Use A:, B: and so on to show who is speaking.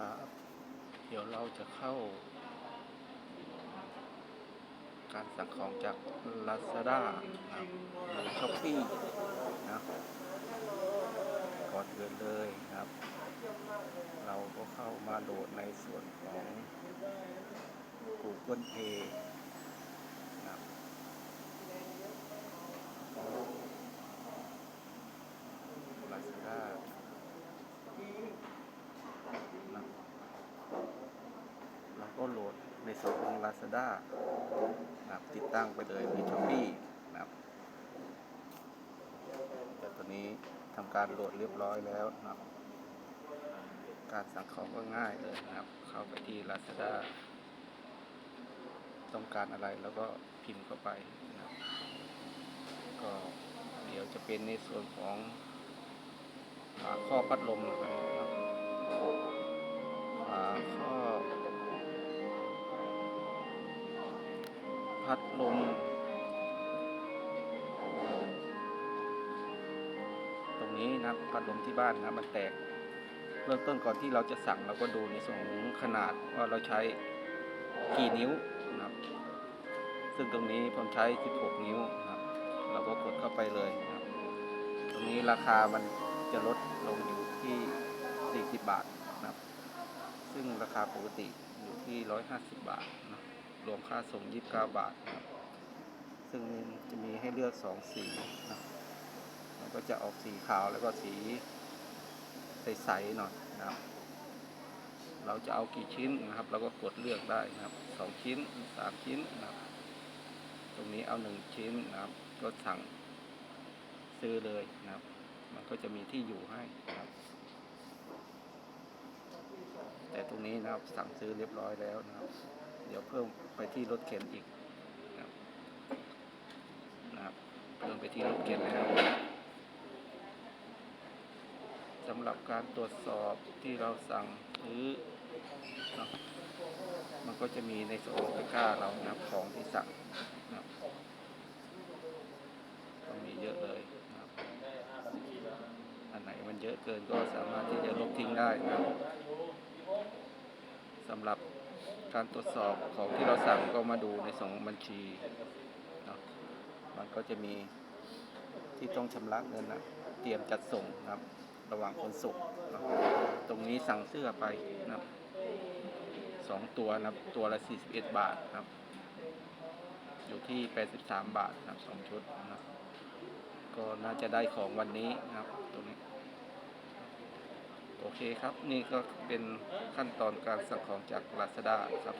A: ครับ เดี๋ยวเราจะเข้า การสั่งของจาก Lazada นะครับหรือ Shopee นะก่อนเดินเลยครับ เราก็เข้ามาโหลดในส่วนของ Google Pay นะครับ Lazada นะเราก็โหล ส่วนของ Lazada นะครับติดตั้งไปเลยใน Shopee นะครับแต่ตอนนี้ทำการโหลดเรียบร้อยแล้วนะครับ การสั่งของก็ง่ายเลยนะครับ เข้าไปที่ Lazada ต้องการอะไรแล้วก็พิมพ์เข้าไปนะครับก็เดี๋ยวจะเป็นในส่วนของข้อพัดลมนะครับ พัดลมตรงนี้นะครับพัดลมที่บ้านนะมันแตก เริ่มต้นก่อนที่เราจะสั่งเราก็ดูในส่วนของขนาดว่าเราใช้กี่นิ้วนะครับ ซึ่งตรงนี้ผมใช้ 16 นิ้วนะครับ เราก็กดเข้าไปเลยนะครับ ตรงนี้ราคามันจะลดลงอยู่ที่ 40 บาทนะครับ ซึ่งราคาปกติอยู่ที่ 150 บาทนะ รวมค่าส่ง 29 บาทครับซึ่งจะมีให้เลือก 2 สีนะมันก็จะออกสีขาวแล้วก็สีใสๆหน่อยนะครับ เราจะเอากี่ชิ้นนะครับ เราก็กดเลือกได้นะครับ 2 ชิ้น 3 ชิ้นนะครับ ตรงนี้เอา 1 ชิ้นนะครับ ก็สั่งซื้อเลยนะครับ มันก็จะมีที่อยู่ให้นะครับแต่ตรงนี้นะครับสั่งซื้อเรียบร้อยแล้วนะครับ เดี๋ยวเพิ่มไปที่รถเข็นอีกนะครับเพิ่มไปที่รถเข็นแล้วสำหรับการตรวจสอบที่เราสั่งซื้อเนาะมันก็จะมีในส่วนของตะกร้าเรานะครับของที่สั่งนะก็มีเยอะเลยนะครับอันไหนมันเยอะเกินก็สามารถที่จะลบทิ้งได้นะครับ สำหรับการตรวจสอบของที่เราสั่งก็มาดูในส่วนของบัญชีเนาะมันก็จะมีที่ต้องชำระเงินนะเตรียมจัดส่งนะครับ ระหว่างขนส่งนะตรงนี้สั่งเสื้อไปนะครับสองตัวนะครับตัวละ 41 บาทนะครับ อยู่ที่ 83 บาทนะครับสองชุดนะครับก็น่าจะได้ของวันนี้นะครับตรงนี้ โอเคครับ นี่ก็เป็นขั้นตอนการสั่งของจากลาซาด้าครับ